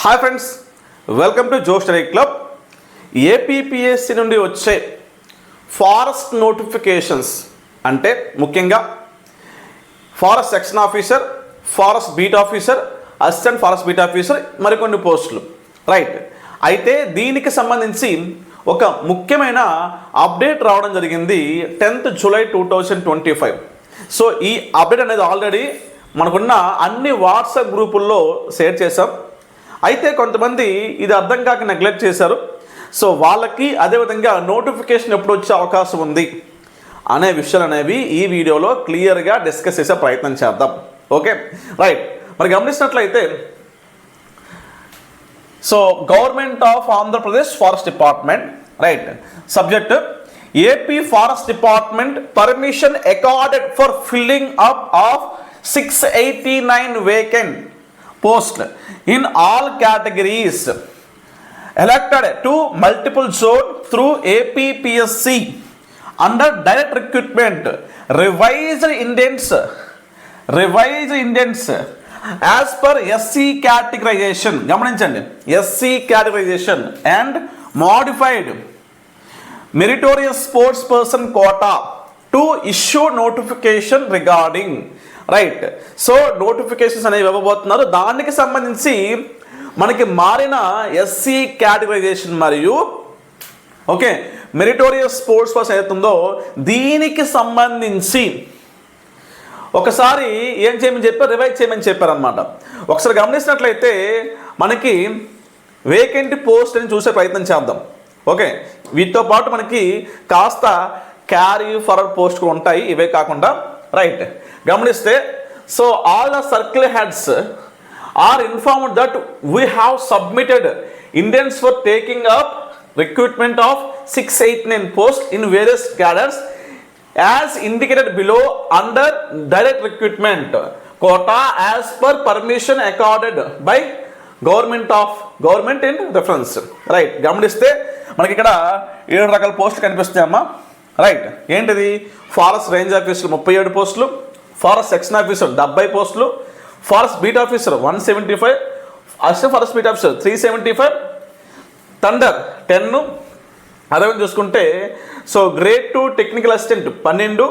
Hi friends welcome to Joe club APPSC నుండి వచ్చే forest notifications అంటే ముఖ్యంగా forest section officer forest beat officer assistant forest beat officer మరికొన్ని పోస్టులు. Right అయితే దీనికి సంబంధించి ఒక ముఖ్యమైన అప్డేట్ రావడం జరిగింది tenth July two thousand twenty five. So ఈ అప్డేట్ అనేది ఆల్రెడీ మనకున్న అన్ని వాట్సాప్ గ్రూపుల్లో షేర్ చేశాం. అయితే కొంతమంది ఇది అర్థం కాక నెగ్లెక్ట్ చేశారు. సో వాళ్ళకి అదేవిధంగా నోటిఫికేషన్ ఎప్పుడు వచ్చే అవకాశం ఉంది అనే విషయాలు అనేవి ఈ వీడియోలో క్లియర్గా డిస్కస్ చేసే ప్రయత్నం చేద్దాం. ఓకే రైట్ మరి గమనించినట్లయితే so government of Andhra Pradesh forest department right subject AP forest department permission accorded for filling up of six eighty nine vacant post in all categories elected to multiple zone through APPSC under direct recruitment revised indents revised indents as per SC categorization గమనించండి SC categorization and modified meritorious sports person quota to issue notification regarding right so notifications అనేవి ఇవ్వబోతున్నారు. దానికి సంబంధించి మనకి మారిన SC categorisation మరియు okay meritorious sports person ఏదైతుందో దీనికి సంబంధించి ఒకసారి ఏం చేయమని చెప్పారు? రివైజ్ చేయమని చెప్పారనమాట ఒకసారి గమనించినట్లయితే మనకి వేకెంట్ పోస్ట్ అని చూసే ప్రయత్నం చేద్దాం. ఓకే వీటితో పాటు మనకి కాస్త క్యారీ ఫర్వర్డ్ పోస్ట్ కూడా ఉంటాయి. ఇవే కాకుండా రైట్ గమనిస్తే so all the circle heads are inform that we have submitted indents for taking up recruitment of six eight nine post in various cadres as indicated below under direct recruitment quota as per permission accorded by government of government in reference right గమనిస్తే మనకి ఇక్కడ ఏడు రకాల post కనిపిస్తాయమ్మా right ఏంటిది? Forest range officer ముప్పై ఏడు పోస్టులు ఫారెస్ట్ సెక్షన్ ఆఫీసర్ డెబ్బై పోస్టులు forest beat officer one seventy five assistant forest beat officer three seventy five thunder ten. అదేవిధంగా చూసుకుంటే so grade two technical assistant పన్నెండు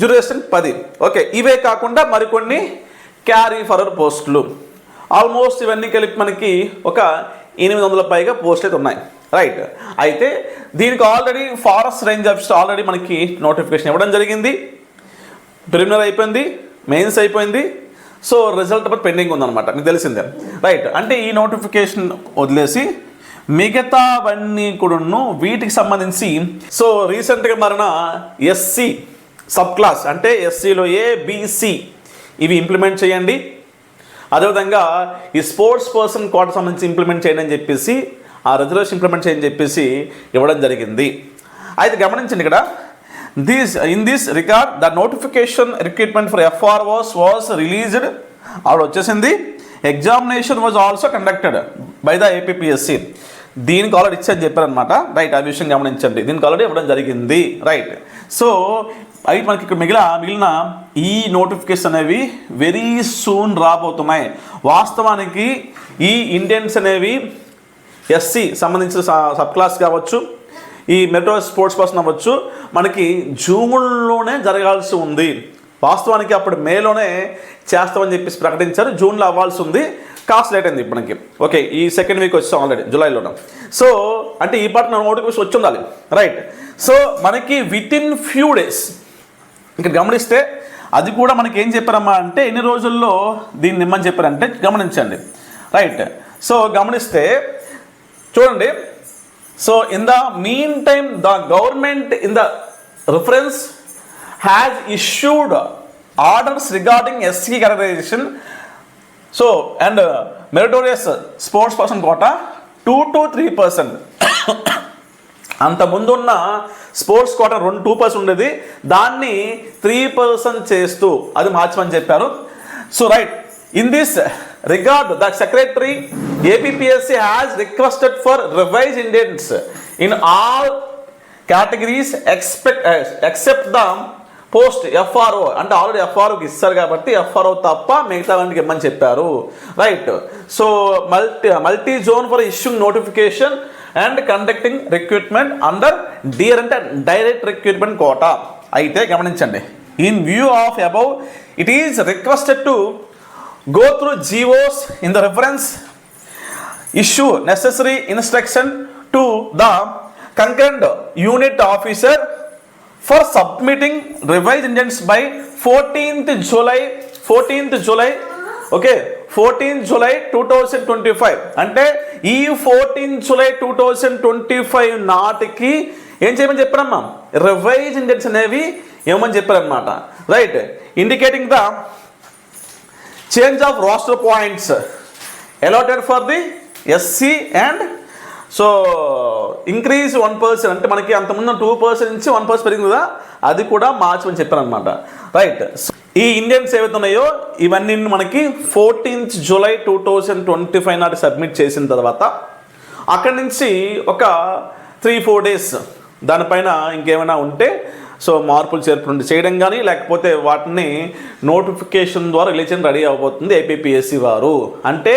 జూనియర్ అసిస్టెంట్ పది. ఓకే ఇవే కాకుండా మరికొన్ని క్యారీ ఫర్వర్ పోస్టులు ఆల్మోస్ట్ ఇవన్నీ కలిపి మనకి ఒక ఎనిమిది వందల పైగా పోస్టులు అయితే ఉన్నాయి. రైట్ అయితే దీనికి already forest range officer already మనకి నోటిఫికేషన్ ఇవ్వడం జరిగింది. ప్రిలిమినరీ అయిపోయింది మెయిన్స్ అయిపోయింది. సో రిజల్ట్ బట్ పెండింగ్ ఉందన్నమాట. మీకు తెలిసిందే. రైట్ అంటే ఈ నోటిఫికేషన్ వదిలేసి మిగతావన్నీ కూడాను వీటికి సంబంధించి సో రీసెంట్గా మరణ ఎస్సీ సబ్ క్లాస్ అంటే ఎస్సీలో ఏ బీసీ ఇవి ఇంప్లిమెంట్ చేయండి. అదేవిధంగా ఈ స్పోర్ట్స్ పర్సన్ కోట సంబంధించి ఇంప్లిమెంట్ చేయండి అని చెప్పేసి ఆ రిజర్వేషన్ ఇంప్లిమెంట్ చేయని చెప్పేసి ఇవ్వడం జరిగింది. అయితే గమనించండి ఇక్కడ. This in this record the notification recruitment for FROs was released ఆవిడ వచ్చేసింది. Examination was also conducted by the APSC దీనికి ఆల్రెడీ ఇచ్చని చెప్పారనమాట రైట్ ఆ విషయం గమనించండి. దీనికి ఆల్రెడీ ఇవ్వడం జరిగింది. రైట్ సో అవి మనకి ఇక్కడ మిగిలిన మిగిలిన ఈ నోటిఫికేషన్ అనేవి వెరీ సూన్ రాబోతున్నాయి. వాస్తవానికి ఈ ఇండియన్స్ అనేవి ఎస్సీ సంబంధించిన స- సబ్ క్లాస్ కావచ్చు ఈ మెట్రో స్పోర్ట్స్ పర్సన్ అవ్వచ్చు. మనకి జూన్లోనే జరగాల్సి ఉంది. వాస్తవానికి అప్పుడు మేలోనే చేస్తామని చెప్పేసి ప్రకటించారు. జూన్లో అవ్వాల్సి ఉంది. కాస్ట్ లేట్ అయింది మనకి ఓకే ఈ సెకండ్ వీక్ వచ్చాం ఆల్రెడీ జూలైలోనే. సో అంటే ఈ పాట నోటిఫికేషన్ వచ్చి ఉండాలి. రైట్ సో మనకి విత్ ఇన్ ఫ్యూ డేస్ ఇక్కడ గమనిస్తే అది కూడా మనకి ఏం చెప్పారమ్మా అంటే ఎన్ని రోజుల్లో దీన్ని ఇమ్మని చెప్పారంటే గమనించండి. రైట్ సో గమనిస్తే చూడండి. So in the mean time the government in the reference has issued orders regarding SC categorization so and meritorious sports person quota two to three percent అంత ముందున్న స్పోర్ట్స్ కోట రెండు టూ పర్సెంట్ ఉండేది. దాన్ని three percent చేస్తూ అది మార్చమని చెప్పారు. So right in this regard the secretary APSC has requested for revise indents in all categories expect, uh, except the post FRO అంటే ఆల్రెడీ ఎఫ్ఆర్ఓకి ఇస్తారు కాబట్టి ఎఫ్ఆర్ఓ తప్ప మిగతా వాటికి ఇమ్మని చెప్పారు. Right so multi multi zone for issuing notification and conducting recruitment under DR అంటే డైరెక్ట్ రిక్రూట్మెంట్ కోట అయితే గమనించండి. In view of above it is requested to go through GOs in the reference issue necessary instruction to the concerned unit officer for submitting revise indents by fourteenth July fourteenth July okay fourteenth July two thousand twenty five అంటే ఈ fourteenth July two thousand twenty five నాటికి ఏం చేయమని చెప్పారమ్మా? Revise indents అనేవి ఏమని చెప్పారనమాట right indicating the change of roster points allotted for the SC and so increase one percent అంటే మనకి అంతకుముందు టూ పర్సెంట్ నుంచి వన్ పర్సెంట్ పెరిగింది కదా అది కూడా మార్చమని చెప్పారు అనమాట రైట్ ఈ ఇండియన్స్ ఏవైతే ఉన్నాయో ఇవన్నీ మనకి fourteenth July two thousand twenty five నాటి సబ్మిట్ చేసిన తర్వాత అక్కడి నుంచి ఒక త్రీ ఫోర్ డేస్ దానిపైన ఇంకేమైనా ఉంటే సో మార్పులు చేర్పులు చేయడం కానీ లేకపోతే వాటిని నోటిఫికేషన్ ద్వారా రిలీజ్ రెడీ అవబోతుంది ఏపీపీఎస్సీ వారు. అంటే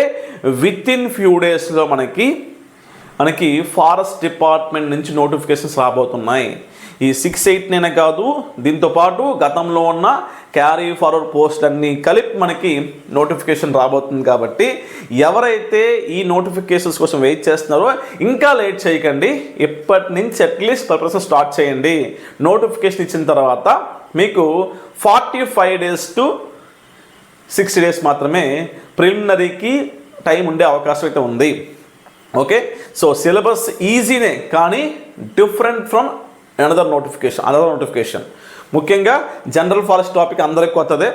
విత్ ఇన్ ఫ్యూ డేస్లో మనకి మనకి ఫారెస్ట్ డిపార్ట్మెంట్ నుంచి నోటిఫికేషన్స్ రాబోతున్నాయి. ఈ సిక్స్ ఎయిట్ నేనే కాదు దీంతో పాటు గతంలో ఉన్న క్యారీ ఫార్వర్డ్ పోస్ట్ అన్నీ కలిపి మనకి నోటిఫికేషన్ రాబోతుంది కాబట్టి ఎవరైతే ఈ నోటిఫికేషన్స్ కోసం వెయిట్ చేస్తున్నారో ఇంకా లేట్ చేయకండి. ఇప్పటి నుంచి అట్లీస్ట్ ప్రిపరేషన్ స్టార్ట్ చేయండి. నోటిఫికేషన్ ఇచ్చిన తర్వాత మీకు forty five days to sixty days మాత్రమే ప్రిలిమినరీకి టైం ఉండే అవకాశం అయితే ఉంది. ఓకే? సో సిలబస్ ఈజీనే కానీ different from another notification another notification ముఖ్యంగా జనరల్ ఫారెస్ట్ టాపిక్ అందరికి కొత్తదే.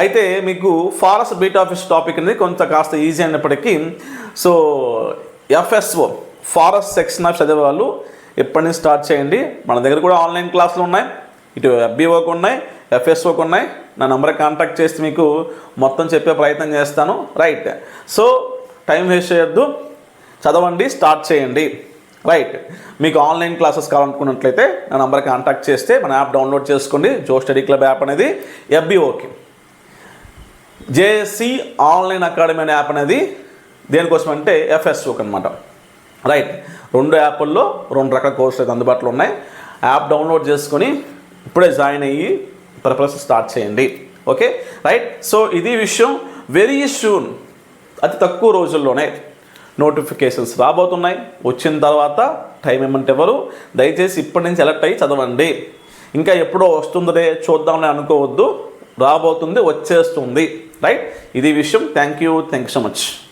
అయితే మీకు ఫారెస్ట్ బీట్ ఆఫీస్ టాపిక్ అనేది కొంత కాస్త ఈజీ అయినప్పటికీ so FSO forest section of చదివే వాళ్ళు ఎప్పటి నుంచి స్టార్ట్ చేయండి? మన దగ్గర కూడా ఆన్లైన్ క్లాసులు ఉన్నాయి. ఇటు ఎఫ్బీఓకి ఉన్నాయి ఎఫ్ఎస్ఓకి ఉన్నాయి. నా నెంబర్ కాంటాక్ట్ చేసి మీకు మొత్తం చెప్పే ప్రయత్నం చేస్తాను. రైట్. సో టైం వేస్ట్ చేయొద్దు. చదవండి స్టార్ట్ చేయండి. రైట్ మీకు ఆన్లైన్ క్లాసెస్ కావాలనుకున్నట్లయితే నా నంబర్ కాంటాక్ట్ చేస్తే మన యాప్ డౌన్లోడ్ చేసుకోండి. జో స్టడీ క్లబ్ యాప్ అనేది ఎఫ్బిఓకి జేఎస్సి ఆన్లైన్ అకాడమీ అనే యాప్ అనేది దేనికోసం అంటే ఎఫ్ఎస్ఓకి అనమాట రైట్ రెండు యాప్ల్లో రెండు రకాల కోర్సులు అయితే అందుబాటులో ఉన్నాయి. యాప్ డౌన్లోడ్ చేసుకొని ఇప్పుడే జాయిన్ అయ్యి ప్రిపరేషన్ స్టార్ట్ చేయండి. ఓకే రైట్ సో ఇది విషయం వెరీ షూన్ అతి తక్కువ రోజుల్లోనే. నోటిఫికేషన్స్ రాబోతున్నాయి. వచ్చిన తర్వాత టైం ఏమంటే ఎవరు? దయచేసి ఇప్పటి నుంచి ఎలర్ట్ అయ్యి చదవండి. ఇంకా ఎప్పుడో వస్తుందరే చూద్దామని అనుకోవద్దు. రాబోతుంది వచ్చేస్తుంది. రైట్? ఇది విషయం. Thank you. Thank you so much.